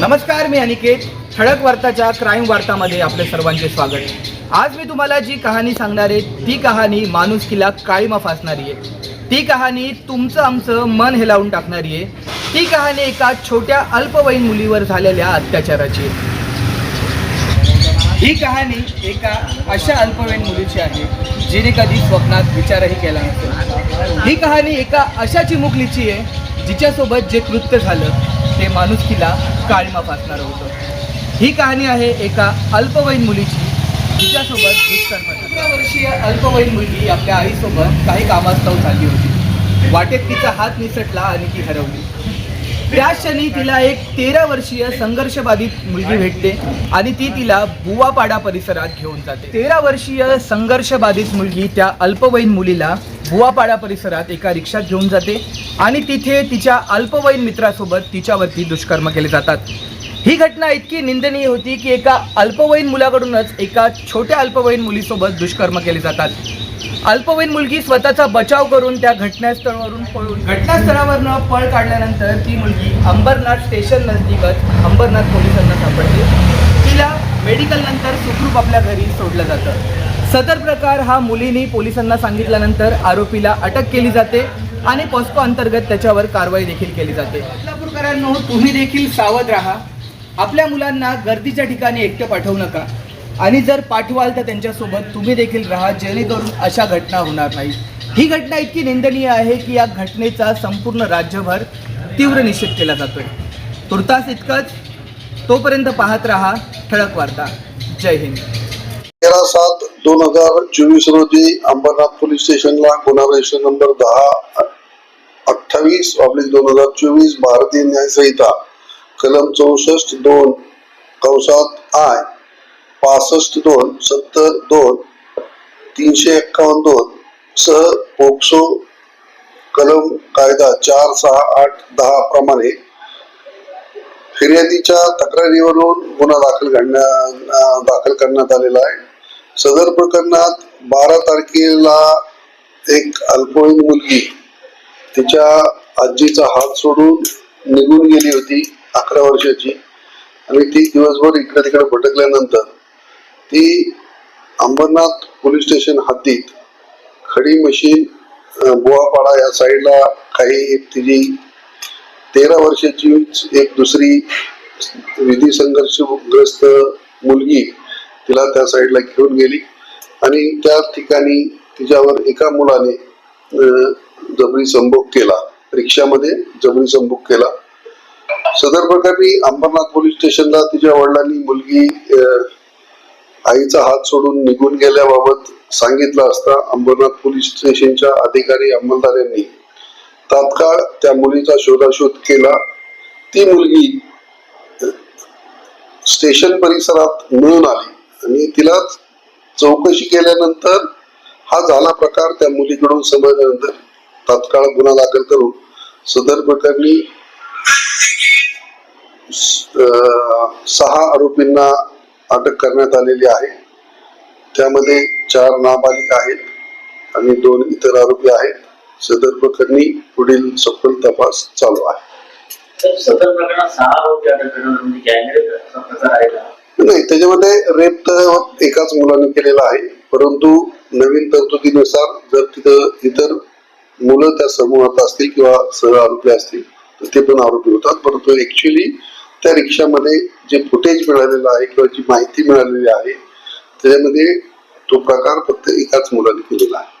नमस्कार मी अनिकेत. ठळक वार्ताच्या क्राईम वार्तामध्ये आपले सर्वांचे स्वागत. आज मी तुम्हाला जी कहाणी सांगणार आहे ती कहाणी माणुसकीला काळीमा फासणारी आहे. ती कहाणी तुमचं आमचं मन हेलावून टाकणारी आहे. ती कहाणी एका छोट्या अल्पवयीन मुलीवर झालेल्या अत्याचाराची आहे. ही कहाणी एका अशा अल्पवयीन मुलीची आहे जिने कधी स्वप्नात विचारही केला नसेल. ही कहाणी एका अशा चिमुकलीची आहे जिच्यासोबत जे कृत्य झालं ते माणुसकीला काळीमा फासणारं होतं. ही कहाणी आहे एका अल्पवयीन मुलीची. तिच्यासोबत दुष्कर्म वर्षीय अल्पवयीन मुलगी आपल्या आईसोबत काही कामास्तव झाली होती. वाटेत तिचा हात निसटला आणि ती हरवली. त्या क्षणी तिला एक तेरा वर्षीय संघर्षबाधित मुलगी भेटते आणि ती तिला बुवापाडा परिसरात घेऊन जाते. तेरा वर्षीय संघर्षबाधित मुलगी त्या अल्पवयीन मुलीला बुवापाडा परिसरात एका रिक्षात घेऊन जाते. आणि तिथे तिच्या अल्पवयीन मित्रासोबत तिच्यावरती दुष्कर्म केले जातात. ही घटना इतकी निंदनीय होती की एका अल्पवयीन मुलाकडूनच एका छोट्या अल्पवयीन मुलीसोबत दुष्कर्म केले जातात. अल्पवयीन मुलगी स्वतःचा बचाव करून त्या घटनास्थळावरून पळून घटनास्थळावरनं पळ काढल्यानंतर ती मुलगी अंबरनाथ स्टेशन नजदीकच अंबरनाथ पोलिसांना सापडते. तिला मेडिकलनंतर सुखरूप आपल्या घरी सोडलं जातं. सदर प्रकार हा मुलीने पोलिसांना सांगितल्यानंतर आरोपीला अटक केली जाते आणि पॉस्को अंतर्गत त्याच्यावर कारवाई देखील केली जाते. बदलापूरकरांनो तुम्ही देखील सावध राहा. आपल्या मुलांना गर्दीच्या ठिकाणी एकटे पाठवू नका. आणि जर पाठवाल तर त्यांच्यासोबत तुम्ही देखील राहा जेणेकरून अशा घटना होणार नाही. ही घटना इतकी निंदनीय आहे की या घटनेचा संपूर्ण राज्यभर तीव्र निषेध केला जातोय. तुर्तास इतकंच. तोपर्यंत पाहत राहा ठळक वार्ता. जय हिंद. तेरा सात दोन हजार चोवीस रोजी अंबरनाथ पोलीस स्टेशनला गुन्हा रजिस्टर नंबर दहा अठ्ठावीस ऑब्लिक दोन हजार चोवीस भारतीय न्यायसंहिता कलम चौसष्ट दोन कंसात आय पासष्ट दोन सत्तर दोन तीनशे एक्कावन्न दोन सह पोक्सो कलम कायदा चार सहा आठ दहा प्रमाणे फिर्यादीच्या तक्रारीवरून गुन्हा दाखल करण्या दाखल करण्यात आलेला आहे. सदर प्रकरणात बारा तारखेला एक अल्पवयीन मुलगी तिच्या आजीचा हात सोडून निघून गेली होती अकरा वर्षाची. आणि ती दिवसभर इकडे तिकडे भटकल्यानंतर ती अंबरनाथ पोलीस स्टेशन हद्दीत खडी मशीन अं, या साईडला काही एक तिची तेरा वर्षाची एक दुसरी विधी संघर्षग्रस्त मुलगी तिला त्या साईडला घेऊन गेली. आणि त्या ठिकाणी तिच्यावर एका मुलाने जबरी संभोग केला. रिक्षामध्ये जबरी संभोग केला. सदर प्रकरणी अंबरनाथ पोलीस स्टेशनला तिच्या वडिलांनी मुलगी आईचा हात सोडून निघून गेल्याबाबत सांगितलं असता अंबरनाथ पोलीस स्टेशनच्या अधिकारी अंमलदार यांनी. तात्काळ त्या मुलीचा शोधाशोध केला. ती मुलगी स्टेशन परिसरात मिळून आली. आणि तिला चौकशी केल्यानंतर हा झाला प्रकार त्या मुलीकडून समजल्यानंतर. तात्काळ गुन्हा दाखल करून सदर प्रकरणी सहा आरोपींना अटक करण्यात आलेली आहे. त्यामध्ये चार नाबालिक आहेत आणि दोन इतर आरोपी आहेत. सदर प्रकरणी पुढील सखोल तपास चालू आहे. सदर प्रकरणात सहा आरोपी अटक करण्यात म्हणजे नाही त्याच्यामध्ये रेप तर एकाच मुलाने केलेला आहे. परंतु नवीन तरतुदीनुसार जर तिथं इतर मुलं त्या समूहात असतील किंवा सह आरोपी असतील तर ते पण आरोपी होतात. परंतु ऍक्च्युली त्या रिक्षामध्ये जे फुटेज मिळालेलं आहे किंवा जी माहिती मिळालेली आहे त्याच्यामध्ये तो प्रकार फक्त एकाच मुलाने केलेला आहे.